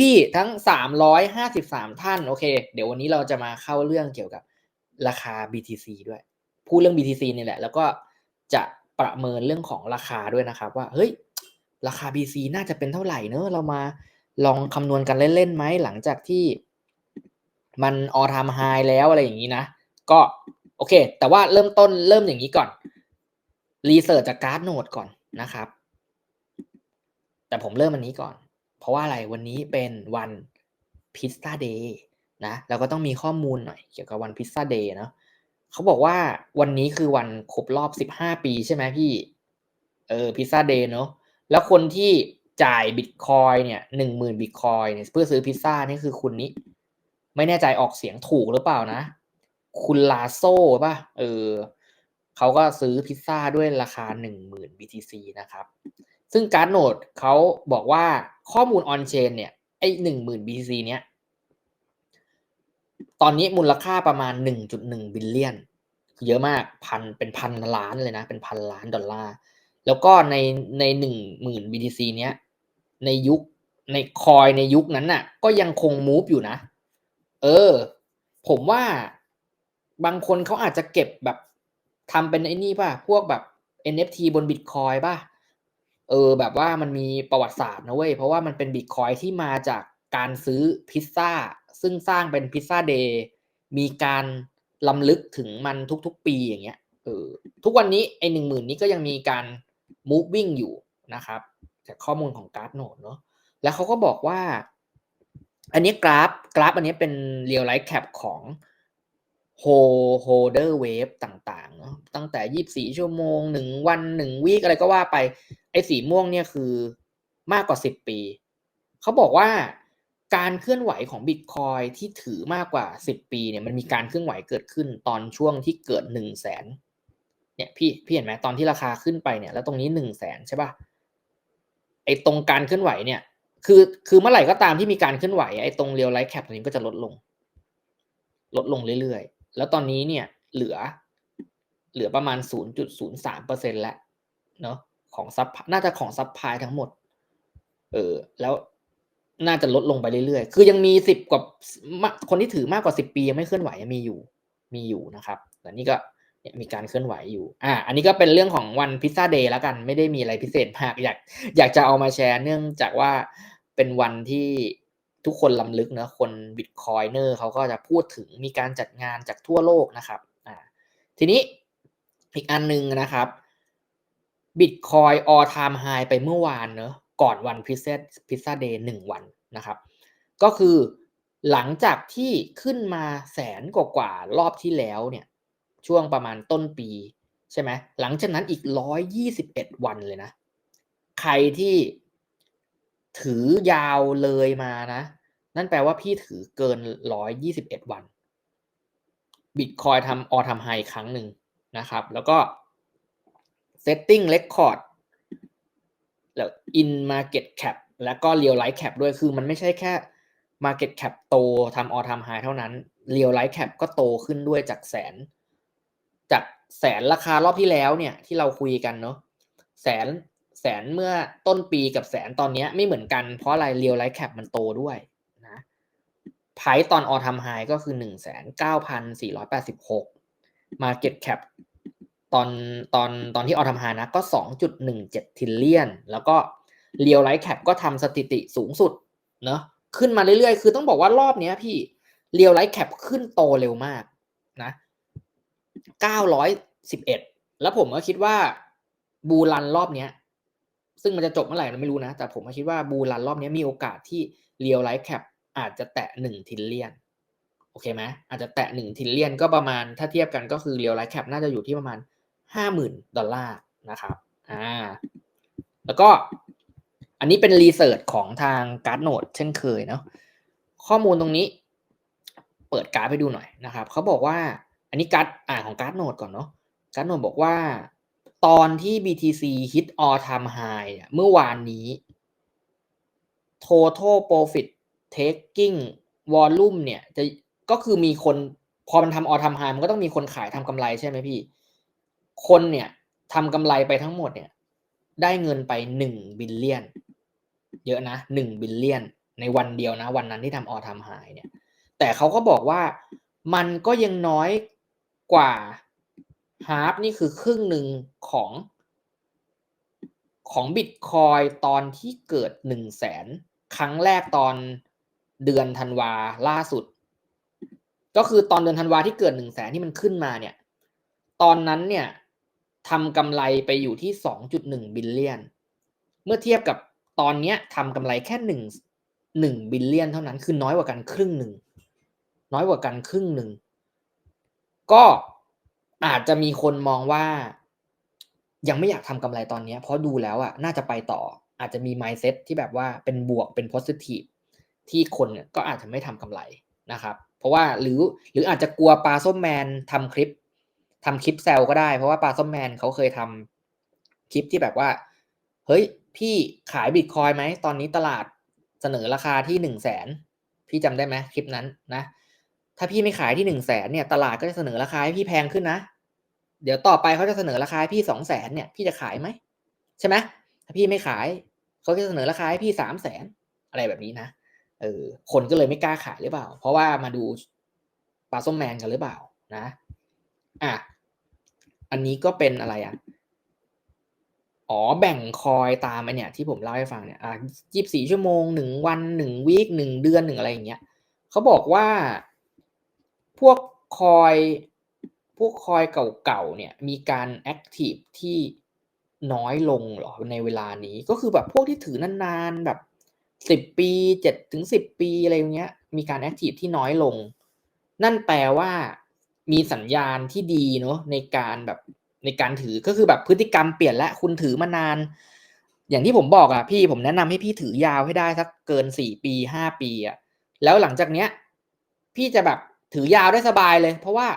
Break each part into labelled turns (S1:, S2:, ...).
S1: พี่ๆทั้ง 353 ท่านโอเค เดี๋ยววันนี้เราจะมาเข้าเรื่องเกี่ยวกับราคา BTC ด้วย พูดเรื่อง BTC นี่แหละ แล้วก็จะประเมินเรื่องของราคาด้วยนะครับ ว่าเฮ้ยราคา BTC น่าจะเป็นเท่าไหร่เนอะเรามาลองคำนวณกันเล่นๆไหมหลังจากที่มัน all time high แล้วอะไรอย่างนี้นะ ก็โอเค แต่ว่าเริ่มต้นเริ่มอย่างนี้ก่อนรีเสิร์ชจากการ์ดโนดก่อนนะครับ แต่ผมเริ่มอันนี้ก่อน เพราะว่าอะไรวันนี้เป็นวันพิซซ่าเดย์นะเราก็ต้องมีข้อมูลหน่อยเกี่ยวกับวันพิซซ่าเดย์เนาะเขาบอกว่าวันนี้คือวันครบรอบ 15 ปีใช่ไหมพี่ เออพิซซ่าเดย์เนาะแล้วคนที่จ่ายบิตคอยเนี่ยหนึ่งหมื่นบิตคอยเนี่ยเพื่อซื้อพิซซ่านี่คือคุณนี้ไม่แน่ใจออกเสียงถูกหรือเปล่านะ คุณลาโซ่ป่ะ เออเขาก็ซื้อพิซซ่าด้วยราคา10,000 BTC นะครับ ซึ่งการโนดเขาบอกว่า ข้อมูลออนเชนเนี่ยไอ้10,000 BTC เนี้ยตอนนี้มูลค่าประมาณ 1.1 บิลเลียนเยอะมากพันเป็นพันล้านเลยนะ เป็นพันล้านดอลลาร์ แล้วก็ในในหนึ่งหมื่น BTC เนี้ย ในยุคในคอยในยุคนั้นน่ะ ก็ยังคงมูฟอยู่นะ เออ ผมว่าบางคนเขาอาจจะเก็บแบบทำเป็นไอ้นี่ป่ะ พวกแบบ NFT บนบิตคอยป่ะ เออแบบว่ามันมีประวัติศาสตร์นะเว้ยเพราะว่ามันเป็นบิตคอยที่มาจากการซื้อพิซซ่า ซึ่งสร้างเป็นพิซซ่าเดย์มีการลำลึกถึงมันทุกๆ ปีอย่างเงี้ยเออทุกวันนี้ไอ้หนึ่งหมื่นนี้ก็ยังมีการ moving อยู่นะครับจากข้อมูลของการ์ดโนดเนาะแล้วเขาก็บอกว่า อันนี้กราฟกราฟอันนี้เป็น real life cap ของ holder wave ต่างๆเนาะตั้งแต่24ชั่วโมง1วัน1วีคอะไรก็ว่าไป ไอ้สีม่วงเนี่ยคือมากกว่า10ปี เขาบอกว่าการเคลื่อนไหวของบิตคอยที่ถือมากกว่า10ปีเนี่ยมันมีการเคลื่อนไหวเกิดขึ้นตอนช่วงที่เกิด1 0 0 0 0แสนเนี่ยพี่พี่เห็นไหมตอนที่ราคาขึ้นไปเนี่ยแล้วตรงนี้1 0 0 0 0แสนใช่ป่ะไอ้ตรงการเคลื่อนไหวเนี่ยคือคือเมื่อไหร่ก็ตามที่มีการเคลื่อนไหวไอ้ตรงเรียวไลท์แคปตรงนี้ก็จะลดลง ลดลงเรื่อยๆ แล้วตอนนี้เนี่ยเหลือเหลือประมาณ 0.03%แล้วเนาะของซับน่าจะของซับพลายทั้งหมด เออ แล้วน่าจะลดลงไปเรื่อยๆ คือยังมีสิบกว่าคนที่ถือมากกว่าสิบปียังไม่เคลื่อนไหวยังมีอยู่ มีอยู่นะครับแต่นี่ก็มีการเคลื่อนไหวอยู่ อ่า อันนี้ก็เป็นเรื่องของวันพิซซ่าเดย์แล้วกัน ไม่ได้มีอะไรพิเศษมาก อยาก อยากจะเอามาแชร์เนื่องจากว่าเป็นวันที่ ทุกคนลำลึกเนะคนบิตคอยเนอร์เขาก็จะพูดถึงมีการจัดงานจากทั่วโลกนะครับอ่าทีนี้อีกอันนึงนะครับบิตคอยออทามไฮไปเมื่อวานเนอะก่อนวันพิซซ่าพิซซ่าเดย์หนึ่งวันนะครับ ก็คือหลังจากที่ขึ้นมาแสนกว่ากว่ารอบที่แล้วเนี่ยช่วงประมาณต้นปีใช่ไหมหลังจากนั้นอีกร้อยยี่สิบเอ็ดวันเลยนะ ใครที่ ถือยาวเลยมานะ นั่นแปลว่าพี่ถือเกินร้อยยี่สิบเอ็ดวันบิตคอยทำออทำไฮครั้งหนึ่งนะครับ แล้วก็ setting record แล้ว in market cap แล้วก็ real life cap ด้วยคือมันไม่ใช่แค่ market cap โตทำ all time high เท่านั้น real life cap ก็โตขึ้นด้วยจากแสน จากแสนราคารอบที่แล้วเนี่ย ที่เราคุยกันเนาะแสน แสนเมื่อต้นปีกับแสนตอนนี้ไม่เหมือนกันเพราะอะไร real life cap มันโตด้วยนะไพตอน all time high ก็คือหนึ่งแสนเก้าพันสี่ร้อยแปดสิบหก market cap ตอนตอนตอนที่ออทำฮานะก็2.17ทิลเลียน แล้วก็เรียวไลท์แคปก็ทำสถิติสูงสุดเนาะขึ้นมาเรื่อยๆ คือต้องบอกว่ารอบนี้พี่เรียวไลท์แคปขึ้นโตเร็วมากนะ911แล้วผมก็คิดว่าบูรันรอบเนี้ย ซึ่งมันจะจบเมื่อไหร่เราไม่รู้นะ แต่ผมคิดว่าบูรันรอบนี้มีโอกาสที่เรียวไลท์แคปอาจจะแตะ1ทิลเลียนโอเคไหมอาจจะแตะ1ทิลเลียนก็ประมาณถ้าเทียบกันก็คือเรียวไลท์แคปน่าจะอยู่ที่ประมาณห้าหมื่นดอลลาร์นะครับอ่าแล้วก็อันนี้เป็นรีเสิร์ชของทางการ์ดโนดเช่นเคยเนาะข้อมูลตรงนี้ เปิดการ์ดไปดูหน่อยนะครับเขาบอกว่า อันนี้การ์ดอ่านของการ์ดโนดก่อนเนาะการ์ดโนดบอกว่า ตอนที่ BTC hit all time high เมื่อวานนี้ total profit taking volume เนี่ยจะก็คือมีคนพอมันทำ all time high มันก็ต้องมีคนขายทำกำไรใช่ไหมพี่ คนเนี่ยทำกำไรไปทั้งหมดเนี่ย ได้เงินไปหนึ่งบิลเลียน เยอะนะหนึ่งบิลเลียน ในวันเดียวนะ วันนั้นที่ทำออทำหายเนี่ย แต่เขาก็บอกว่ามันก็ยังน้อยกว่า ฮาร์ปนี่คือครึ่งหนึ่งของของบิตคอยตอนที่เกิดหนึ่งแสนครั้งแรกตอนเดือนธันวาล่าสุด ก็คือตอนเดือนธันวาที่เกิดหนึ่งแสนที่มันขึ้นมาเนี่ย ตอนนั้นเนี่ยทำกำไรไปอยู่ที่สองจุดหนึ่งบิลเลียน เมื่อเทียบกับตอนเนี้ยทำกำไรแค่หนึ่งหนึ่งบิลเลียนเท่านั้นคือน้อยกว่ากันครึ่งหนึ่งน้อยกว่ากันครึ่งหนึ่งก็ อาจจะมีคนมองว่า ยังไม่อยากทำกำไรตอนนี้เพราะดูแล้วอะน่าจะไปต่อ อาจจะมี mindset ที่แบบว่าเป็นบวกเป็น positive ที่คนก็อาจจะไม่ทำกำไรนะครับ เพราะว่าหรือหรืออาจจะกลัวปลาส้มแมนทำคลิปทำคลิปแซลก็ได้ เพราะว่าปลาส้มแมนเขาเคยทำคลิปที่แบบว่า เฮ้ย พี่ขายบิตคอยไหมตอนนี้ตลาดเสนอราคาที่หนึ่งแสนพี่จำได้ไหมคลิปนั้นนะ ถ้าพี่ไม่ขายที่หนึ่งแสนเนี่ย ตลาดก็จะเสนอราคาให้พี่แพงขึ้นนะ เดี๋ยวต่อไปเขาจะเสนอราคาให้พี่สองแสนเนี่ย พี่จะขายไหมใช่ไหมถ้าพี่ไม่ขายเขาจะเสนอราคาให้พี่สามแสนอะไรแบบนี้นะ เออ คนก็เลยไม่กล้าขายหรือเปล่า เพราะว่ามาดูปลาส้มแมนกันหรือเปล่านะ อะ อันนี้ก็เป็นอะไรอะ อ๋อ แบ่งคอยตามไอเนี่ย ที่ผมเล่าให้ฟังเนี่ย อะยี่สิบสี่ชั่วโมงหนึ่งวันหนึ่งวีคหนึ่งเดือนหนึ่งอะไรอย่างเงี้ยเขาบอกว่า พวกคอยพวกคอยเก่าๆเนี่ยมีการแอคทีฟที่น้อยลงเหรอในเวลานี้ก็คือแบบพวกที่ถือนานๆแบบสิบปีเจ็ดถึงสิบปีอะไรอย่างเงี้ยมีการแอคทีฟที่น้อยลง นั่นแปลว่ามีสัญญาณที่ดีเนาะในการแบบในการถือก็คือแบบพฤติกรรมเปลี่ยนแล้วคุณถือมานาน อย่างที่ผมบอกอะพี่ผมแนะนำให้พี่ถือยาวให้ได้สักเกินสี่ปีห้าปีอะแล้วหลังจากเนี้ย พี่จะแบบ ถือยาวได้สบายเลย เพราะว่า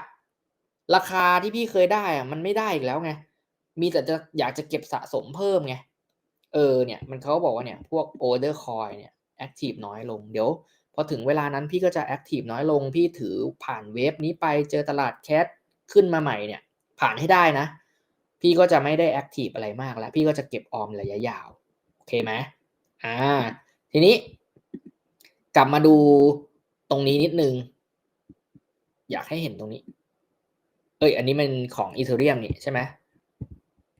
S1: ราคาที่พี่เคยได้อะมันไม่ได้อีกแล้วไง มีแต่จะอยากจะเก็บสะสมเพิ่มไง เออเนี่ยมันเขาบอกว่าเนี่ยพวก order coin เนี่ย active น้อยลง เดี๋ยวพอถึงเวลานั้นพี่ก็จะ active น้อยลง พี่ถือผ่านเวฟนี้ไปเจอตลาดแคทขึ้นมาใหม่เนี่ย ผ่านให้ได้นะ พี่ก็จะไม่ได้ active อะไรมากแล้ว พี่ก็จะเก็บออมระยะยาว โอเคไหมอ่า ทีนี้ กลับมาดูตรงนี้นิดนึง อยากให้เห็นตรงนี้ เอ้ย อันนี้มันของอีเทเรียมนี่ใช่ไหม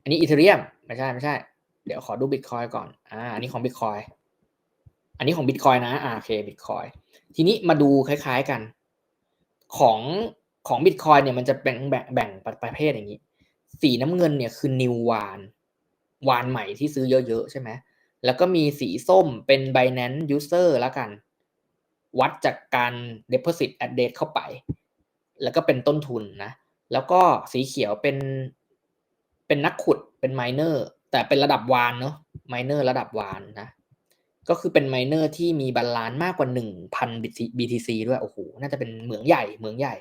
S1: อันนี้อีเทเรียมไม่ใช่ไม่ใช่ เดี๋ยวขอดูบิตคอยก่อน อ่า อันนี้ของบิตคอย อันนี้ของบิตคอยนะ อ่าโอเคบิตคอยทีนี้มาดูคล้าย ๆกัน ของของบิตคอยเนี่ยมันจะแบ่งแบ่งแบ่งประเภทอย่างนี้ สีน้ำเงินเนี่ยคือนิววานวานใหม่ที่ซื้อเยอะๆใช่ไหมแล้วก็มีสีส้มเป็น Binance User แล้วกัน วัดจากการ Deposit Address เข้าไป แล้วก็เป็นต้นทุนนะ แล้วก็สีเขียวเป็น เป็นนักขุดเป็นไมเนอร์แต่เป็นระดับวานเนาะไมเนอร์ระดับวานนะ ก็คือเป็นไมเนอร์ที่มีบาลานซ์มากกว่าหนึ่งพัน BTC ด้วยโอ้โหน่าจะเป็นเหมืองใหญ่เหมืองใหญ่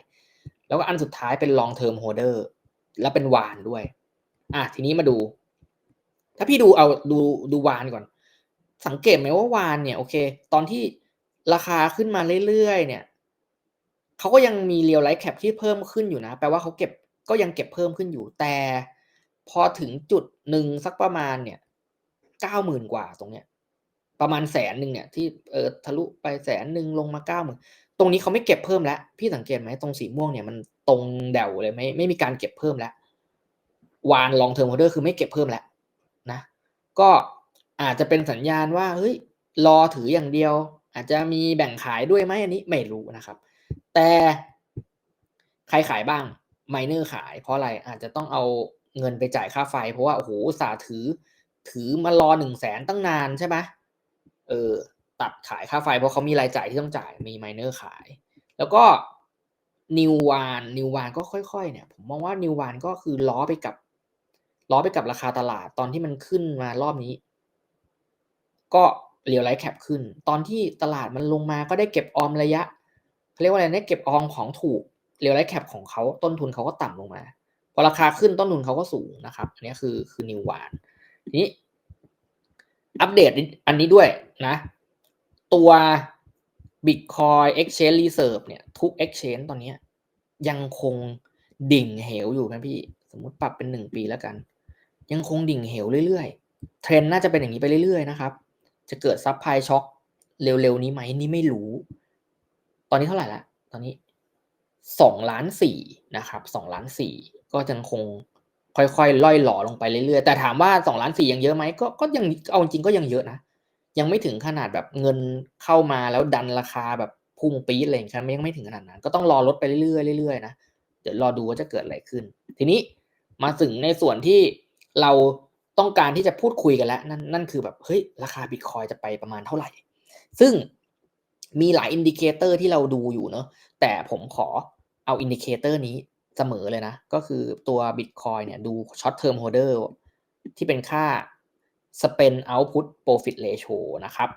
S1: แล้วก็อันสุดท้ายเป็น long term holder แล้วเป็นวานด้วย อะทีนี้มาดู ถ้าพี่ดูเอาดูดูวานก่อน สังเกตไหมว่าวานเนี่ยโอเค ตอนที่ราคาขึ้นมาเรื่อยๆเนี่ย เขาก็ยังมีเรียลไลท์แคปที่เพิ่มขึ้นอยู่นะ แปลว่าเขาเก็บก็ยังเก็บเพิ่มขึ้นอยู่ แต่พอถึงจุดหนึ่งสักประมาณเนี่ยเก้าหมื่นกว่าตรงเนี้ย ประมาณแสนหนึ่งเนี่ยที่เออทะลุไปแสนหนึ่งลงมาเก้าหมื่นตรงนี้เขาไม่เก็บเพิ่มแล้ว พี่สังเกตไหมตรงสีม่วงเนี่ยมันตรงเดวเลยไม่ไม่มีการเก็บเพิ่มแล้ว วานลองเทอร์โมเดอร์คือไม่เก็บเพิ่มแล้วนะ ก็อาจจะเป็นสัญญาณว่าเฮ้ยรอถืออย่างเดียว อาจจะมีแบ่งขายด้วยไหมอันนี้ไม่รู้นะครับ แต่ใครขายบ้างไมเนอร์ขาย เพราะอะไรอาจจะต้องเอาเงินไปจ่ายค่าไฟ เพราะว่าโอ้โหสาถือ ถือมารอหนึ่งแสนตั้งนานใช่ไหมเออตัดขายค่าไฟ เพราะเขามีรายจ่ายที่ต้องจ่ายมีไมเนอร์ขาย แล้วก็นิววานนิววานก็ค่อยๆเนี่ย ผมมองว่านิววานก็คือล้อไปกับ ล้อไปกับราคาตลาดตอนที่มันขึ้นมารอบนี้ ก็เรียวไลท์แคปขึ้น ตอนที่ตลาดมันลงมาก็ได้เก็บออมระยะ เรียกว่าอะไรได้เก็บออมของถูกเรียวไลท์แคปของเขาต้นทุนเขาก็ต่ำลงมา พอราคาขึ้นต้นทุนเขาก็สูงนะครับ อันนี้คือคือนิววานทีนี้ อัปเดตอันนี้ด้วยนะ ตัว Bitcoin Exchange Reserve เนี่ย ทุก Exchange ตอนนี้ยังคงดิ่งเหวอยู่นะพี่ สมมติปรับเป็นหนึ่งปีแล้วกัน ยังคงดิ่งเหวเรื่อยๆ เทรนน่าจะเป็นอย่างนี้ไปเรื่อยๆนะครับ จะเกิดซับไพช็อคเร็วๆนี้ไหมนี่ไม่รู้ ตอนนี้เท่าไหร่ละตอนนี้สองล้านสี่นะครับสองล้านสี่ก็ยังคงค่อยๆล่อยหล่อลงไปเรื่อยๆ แต่ถามว่าสองล้านสี่ยังเยอะไหมก็ก็ยังเอาจริงก็ยังเยอะนะ ยังไม่ถึงขนาดแบบเงินเข้ามาแล้วดันราคาแบบพุ่งปี๊ดอะไรอย่างเงี้ยยังไม่ถึงขนาดนั้น ก็ต้องรอลดไปเรื่อยๆเรื่อยๆนะเดี๋ยวรอดูว่าจะเกิดอะไรขึ้น ทีนี้มาถึงในส่วนที่เราต้องการที่จะพูดคุยกันแล้ว นั่นนั่นคือแบบเฮ้ยราคาบิตคอยจะไปประมาณเท่าไหร่ ซึ่ง มีหลายอินดิเคเตอร์ที่เราดูอยู่เนาะแต่ผมขอเอาอินดิเคเตอร์นี้เสมอเลยนะ ก็คือตัว Bitcoin เนี่ยดู short term holder ที่เป็นค่า spend output profit ratio นะครับ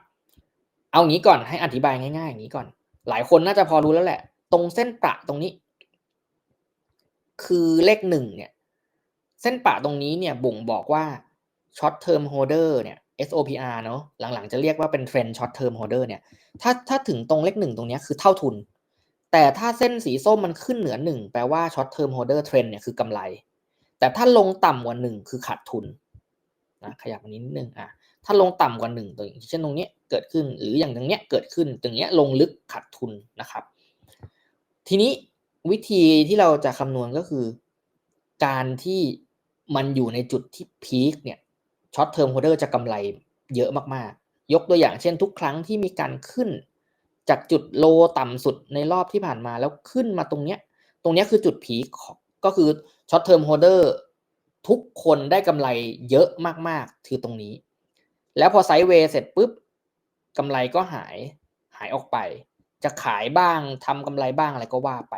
S1: เอางี้ก่อนให้อธิบายง่ายๆ อย่างนี้ก่อน หลายคนน่าจะพอรู้แล้วแหละ ตรงเส้นประตรงนี้ คือเลขหนึ่งเนี่ย เส้นประตรงนี้เนี่ยบ่งบอกว่า short term holder เนี่ย SOPR เนาะหลังๆ จะเรียกว่าเป็น trend short term holder เนี่ยถ้าถ้าถึงตรงเลขหนึ่งตรงนี้คือเท่าทุน แต่ถ้าเส้นสีส้มมันขึ้นเหนือหนึ่งแปลว่า short term holder trend เนี่ยคือกำไร แต่ถ้าลงต่ำกว่าหนึ่งคือขาดทุนนะขยับมานิดนึงอะถ้าลงต่ำกว่าหนึ่งตัวอย่างเช่นตรงนี้เกิดขึ้นหรืออย่างตรงเนี้ยเกิดขึ้นตรงเนี้ยลงลึกขาดทุนนะครับ ทีนี้วิธีที่เราจะคำนวณก็คือ การที่มันอยู่ในจุดที่พีคเนี่ย ช็อตเทอร์มโฮเดอร์จะกำไรเยอะมากๆ ยกตัวอย่างเช่นทุกครั้งที่มีการขึ้น จากจุดโลต่ำสุดในรอบที่ผ่านมาแล้วขึ้นมาตรงเนี้ย ตรงเนี้ยคือจุดพีก็คือช็อตเทอร์มโฮเดอร์ทุกคนได้กำไรเยอะมากๆ คือตรงนี้ แล้วพอไซด์เวย์เสร็จปุ๊บกำไรก็หายหายออกไป จะขายบ้างทำกำไรบ้างอะไรก็ว่าไป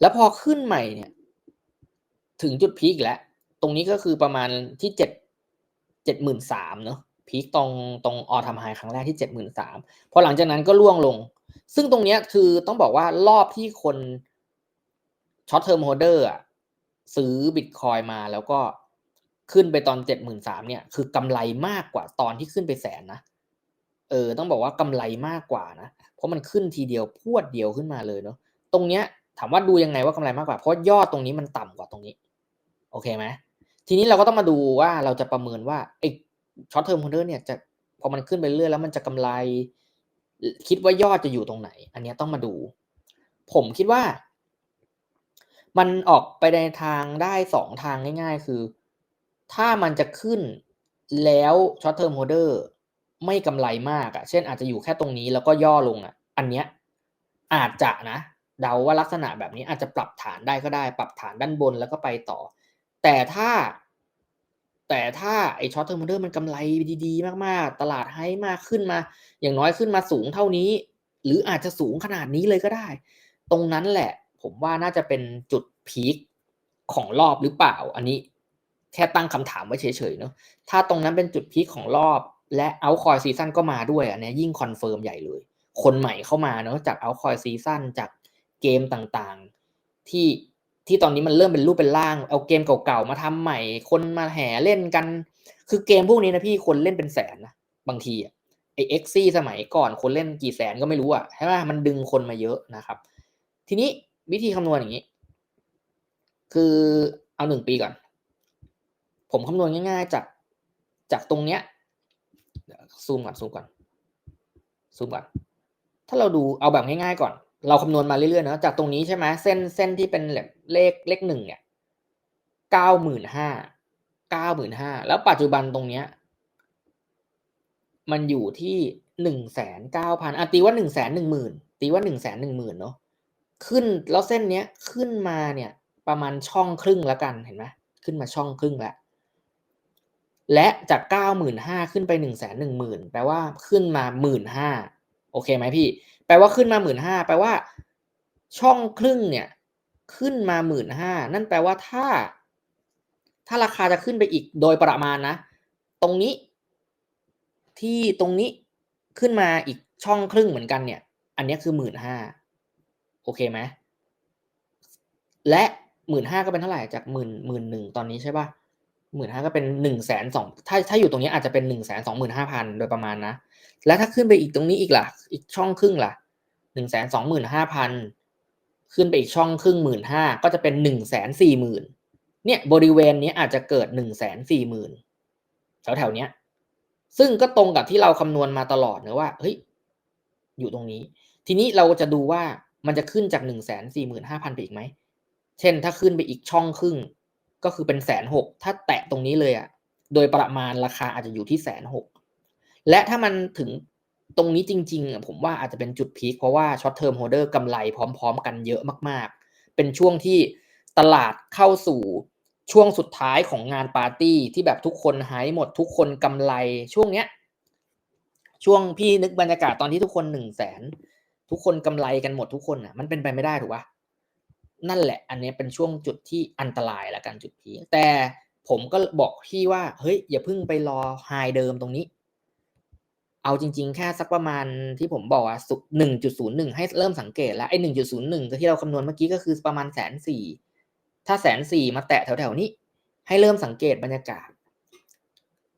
S1: แล้วพอขึ้นใหม่เนี่ย ถึงจุดพีคแล้ว รงนี้ก็คือประมาณที่เจ็ดเจ็ดหมื่นสามเนาะพีคตรงตรงออทำไฮครั้งแรกที่เจ็ดหมื่นสามพอหลังจากนั้นก็ล่วงลง ซึ่งตรงนี้คือต้องบอกว่ารอบที่คนช็อตเทอร์มโฮเดอร์ซื้อบิตคอยมาแล้วก็ขึ้นไปตอนเจ็ดหมื่นสามเนี่ย คือกำไรมากกว่าตอนที่ขึ้นไปแสนนะเออ ต้องบอกว่ากำไรมากกว่านะ เพราะมันขึ้นทีเดียวพวดเดียวขึ้นมาเลยเนาะตรงเนี้ยถามว่าดูยังไงว่ากำไรมากกว่า เพราะยอดตรงนี้มันต่ำกว่าตรงนี้ โอเคไหม ทีนี้เราก็ต้องมาดูว่าเราจะประเมินว่าไอ้ช็อตเทอร์มโฮเดอร์เนี่ยจะพอมันขึ้นไปเรื่อยแล้วมันจะกำไร คิดว่ายอดจะอยู่ตรงไหน อันนี้ต้องมาดู ผมคิดว่า มันออกไปในทางได้สองทางง่าย ๆ คือ ถ้ามันจะขึ้นแล้วช็อตเทอร์มโฮเดอร์ไม่กำไรมากอะ่ะ เช่นอาจจะอยู่แค่ตรงนี้แล้วก็ย่อลงอะ่ะ อันเนี้ยอาจจะนะ เดาว่าลักษณะแบบนี้อาจจะปรับฐานได้ก็ได้ ปรับฐานด้านบนแล้วก็ไปต่อ แต่ถ้า แต่ถ้าไอช็อตเทอร์มเดอร์มันกำไรดีๆ มากๆ ตลาดให้มากขึ้นมา อย่างน้อยขึ้นมาสูงเท่านี้ หรืออาจจะสูงขนาดนี้เลยก็ได้ ตรงนั้นแหละ ผมว่าน่าจะเป็นจุดพีคของรอบหรือเปล่า อันนี้แค่ตั้งคำถามไว้เฉยๆเนาะถ้าตรงนั้นเป็นจุดพีคของรอบและเอาคอยซีซั่นก็มาด้วยอันนี้ยิ่งคอนเฟิร์มใหญ่เลย คนใหม่เข้ามาเนาะจากเอาคอยซีซั่นจากเกมต่างๆ ที่ ที่ตอนนี้มันเริ่มเป็นรูปเป็นร่าง เอาเกมเก่าๆมาทำใหม่ คนมาแห่เล่นกัน คือเกมพวกนี้นะพี่คนเล่นเป็นแสนนะบางทีอะไอเอ็กซี่สมัยก่อนคนเล่นกี่แสนก็ไม่รู้อะใช่ไหมมันดึงคนมาเยอะนะครับ ทีนี้วิธีคำนวณอย่างนี้ คือเอาหนึ่งปีก่อน ผมคำนวณง่าย ๆ จากจากตรงเนี้ยซูมก่อนซูมก่อนซูมก่อน ถ้าเราดูเอาแบบง่ายๆก่อน เราคำนวณมาเรื่อยๆเนาะจากตรงนี้ใช่ไหมเส้นเส้นที่เป็นเลขเลขหนึ่งเนี่ยเก้าหมื่นห้าเก้าหมื่นห้าแล้วปัจจุบันตรงเนี้ย มันอยู่ที่หนึ่งแสนเก้าพันอะตีว่าหนึ่งแสนหนึ่งหมื่นตีว่าหนึ่งแสนหนึ่งหมื่นเนาะขึ้นแล้วเส้นเนี้ยขึ้นมาเนี่ย ประมาณช่องครึ่งแล้วกันเห็นไหมขึ้นมาช่องครึ่งแล้วและจากเก้าหมื่นห้าขึ้นไปหนึ่งแสนหนึ่งหมื่นแปลว่าขึ้นมาหมื่นห้าโอเคไหมพี่ แปลว่าขึ้นมาหมื่นห้าแปลว่า ช่องครึ่งเนี่ย ขึ้นมาหมื่นห้านั่นแปลว่าถ้า ถ้าราคาจะขึ้นไปอีกโดยประมาณนะ ตรงนี้ ที่ตรงนี้ขึ้นมาอีกช่องครึ่งเหมือนกันเนี่ย อันนี้คือหมื่นห้าโอเคไหมและหมื่นห้าก็เป็นเท่าไหร่จากหมื่นหมื่นหนึ่งตอนนี้ใช่ป่ะ หมื่นห้าก็เป็นหนึ่งแสนสองถ้าถ้าอยู่ตรงนี้อาจจะเป็นหนึ่งแสนสองหมื่นห้าพันโดยประมาณนะ แล้วถ้าขึ้นไปอีกตรงนี้อีกล่ะ อีกช่องครึ่งล่ะหนึ่งแสนสองหมื่นห้าพันขึ้นไปอีกช่องครึ่งหมื่นห้าก็จะเป็นหนึ่งแสนสี่หมื่นเนี่ยบริเวณนี้อาจจะเกิดหนึ่งแสนสี่หมื่นแถวแถวเนี้ย ซึ่งก็ตรงกับที่เราคำนวณมาตลอดนะว่าเฮ้ยอยู่ตรงนี้ ทีนี้เราจะดูว่ามันจะขึ้นจากหนึ่งแสนสี่หมื่นห้าพันไปอีกไหมเช่นถ้าขึ้นไปอีกช่องครึ่ง ก็คือเป็นแสนหกถ้าแตะตรงนี้เลยอะ่ะโดยประมาณราคาอาจจะอยู่ที่แสนหกและถ้ามันถึงตรงนี้จริงๆผมว่าอาจจะเป็นจุดพีคเพราะว่าช็อตเทอร์มโฮเดอร์กำไรพร้อมๆ กันเยอะมากๆ เป็นช่วงที่ตลาดเข้าสู่ช่วงสุดท้ายของงานปาร์ตี้ที่แบบทุกคนหายหมดทุกคนกำไรช่วงเนี้ย ช่วงพี่นึกบรรยากาศตอนที่ทุกคนหนึ่งแสนทุกคนกำไรกันหมดทุกคนอะ มันเป็นไปไม่ได้ถูกปะ นั่นแหละ อันนี้เป็นช่วงจุดที่อันตรายละกันจุดพีแต่ผมก็บอกพี่ว่าเฮ้ยอย่าเพิ่งไปรอไฮเดิมตรงนี้ เอาจริง ๆ แค่สักประมาณที่ผมบอกว่าหนึ่งจุดศูนย์หนึ่งให้เริ่มสังเกตแล้วไอ้หนึ่งจุดศูนย์หนึ่งที่เราคำนวณเมื่อกี้ก็คือประมาณแสนสี่ถ้าแสนสี่มาแตะแถวๆนี้ ให้เริ่มสังเกตบรรยากาศ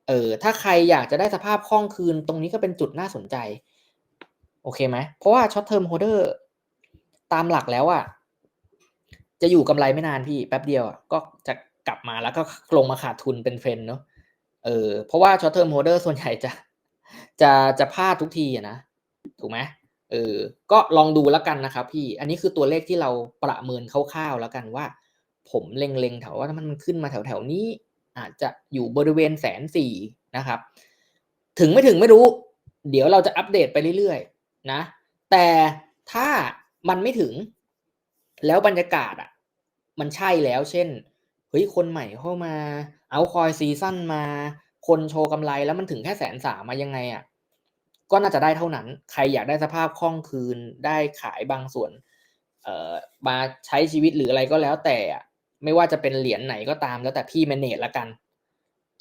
S1: เออถ้าใครอยากจะได้สภาพคล่องคืนตรงนี้ก็เป็นจุดน่าสนใจ โอเคไหมเพราะว่าช็อตเทอร์มโฮเดอร์ตามหลักแล้วอะ จะอยู่กำไรไม่นานพี่แป๊บเดียวก็จะกลับมาแล้วก็ลงมาขาดทุนเป็นเฟนเนาะเออเพราะว่าช็อตเทอร์มโฮเดอร์ส่วนใหญ่จะจะจะพลาดทุกทีอะนะถูกไหมเออก็ลองดูแล้วกันนะครับพี่อันนี้คือตัวเลขที่เราประเมินคร่าวๆแล้วกันว่า ผมเล็งๆแถวว่าถ้ามันขึ้นมาแถวๆนี้ อาจจะอยู่บริเวณแสนสี่นะครับ ถึงไม่ถึงไม่รู้ เดี๋ยวเราจะอัปเดตไปเรื่อยๆนะ แต่ถ้ามันไม่ถึง แล้วบรรยากาศอะ มันใช่แล้ว เช่นเฮ้ยคนใหม่เข้ามา เอาคอยซีซั่นมา คนโชว์กำไรแล้วมันถึงแค่แสนสามมายังไงอะก็น่าจะได้เท่านั้น ใครอยากได้สภาพคล่องคืน ได้ขายบางส่วน เอ่อ มาใช้ชีวิตหรืออะไรก็แล้วแต่อะไม่ว่าจะเป็นเหรียญไหนก็ตาม แล้วแต่พี่แมเนจละกัน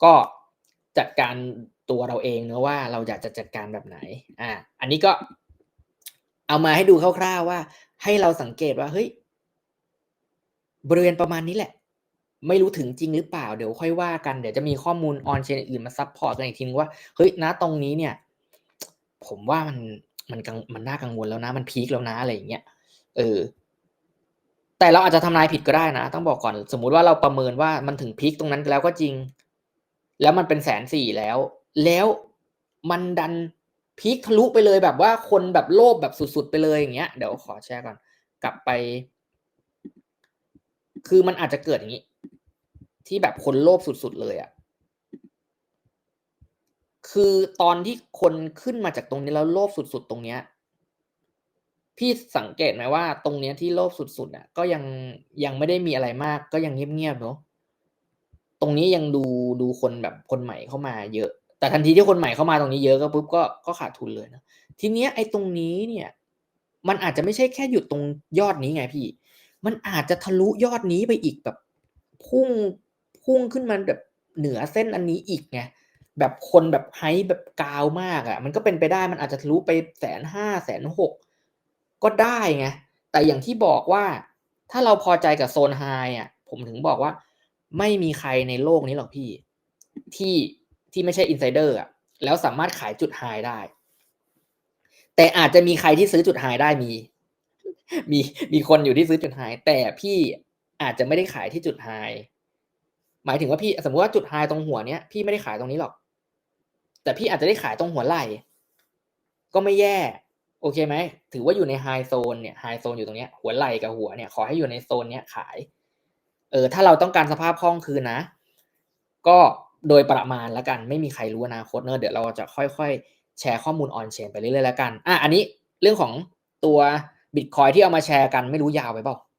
S1: ก็จัดการตัวเราเองเนะว่าเราอยากจะจัดการแบบไหน อ่า อันนี้ก็ เอามาให้ดูคร่าวๆว่า ให้เราสังเกตว่า เฮ้ย บริเวณประมาณนี้แหละ ไม่รู้ถึงจริงหรือเปล่าเดี๋ยวค่อยว่ากันเดี๋ยวจะมีข้อมูลออนเชนอื่นมาซับพอร์ตกันอีกทีว่าเฮ้ยนะตรงนี้เนี่ย ผมว่ามันมันกังมันน่ากังวลแล้วนะ มันพีคแล้วนะอะไรอย่างเงี้ยเออ แต่เราอาจจะทำนายผิดก็ได้นะ ต้องบอกก่อนสมมุติว่าเราประเมินว่ามันถึงพีคตรงนั้นแล้วก็จริง แล้วมันเป็นแสนสี่แล้ว แล้วมันดันพีคทะลุไปเลยแบบว่าคนแบบโลภแบบสุดๆไปเลยอย่างเงี้ยเดี๋ยวขอแชร์ก่อน กลับไป คือมันอาจจะเกิดอย่างนี้ ที่แบบคนโลภสุดๆเลยอะ่ะ คือตอนที่คนขึ้นมาจากตรงนี้แล้วโลภสุดๆตรงเนี้ย พี่สังเกตไหมว่า ตรงเนี้ยที่โลภสุดๆอะ ก็ยังยังไม่ได้มีอะไรมาก ก็ยังเงียบๆเนาะตรงนี้ยังดูดูคนแบบคนใหม่เข้ามาเยอะ แต่ทันทีที่คนใหม่เข้ามาตรงนี้เยอะก็ปุ๊บก็ก็ขาดทุนเลยนะทีเนี้ยไอ้ตรงนี้เนี่ย มันอาจจะไม่ใช่แค่หยุดตรงยอดนี้ไงพี่ มันอาจจะทะลุยอดนี้ไปอีกแบบพุ่งพุ่งขึ้นมาแบบเหนือเส้นอันนี้อีกไงแบบคนแบบไฮแบบกาวมากอะ่ะ มันก็เป็นไปได้มันอาจจะทะลุไปแสนห้าแสนหกก็ได้ไงแต่อย่างที่บอกว่าถ้าเราพอใจกับโซนไฮอะ ผมถึงบอกว่า ไม่มีใครในโลกนี้หรอกพี่ ที่ที่ไม่ใช่อินไซเดอร์อะแล้วสามารถขายจุดไฮได้ แต่อาจจะมีใครที่ซื้อจุดไฮได้มี มีมีคนอยู่ที่ซื้อจุดไฮแต่พี่อาจจะไม่ได้ขายที่จุดไฮหมายถึงว่าพี่สมมติว่าจุดไฮตรงหัวเนี้ยพี่ไม่ได้ขายตรงนี้หรอก แต่พี่อาจจะได้ขายตรงหัวไหล่ก็ไม่แย่ โอเคไหมถือว่าอยู่ในไฮโซนเนี่ยไฮโซนอยู่ตรงเนี้ยหัวไหล่กับหัวเนี่ยขอให้อยู่ในโซนเนี้ยขาย เออถ้าเราต้องการสภาพคล่องคืนนะ ก็โดยประมาณแล้วกัน ไม่มีใครรู้อนาคตเนอะเดี๋ยวเราจะค่อยๆ แชร์ข้อมูลออนเชนไปเรื่อยๆแล้วกันอะอันนี้เรื่องของตัว บิตคอยที่เอามาแชร์กันไม่รู้ยาวไปเปล่า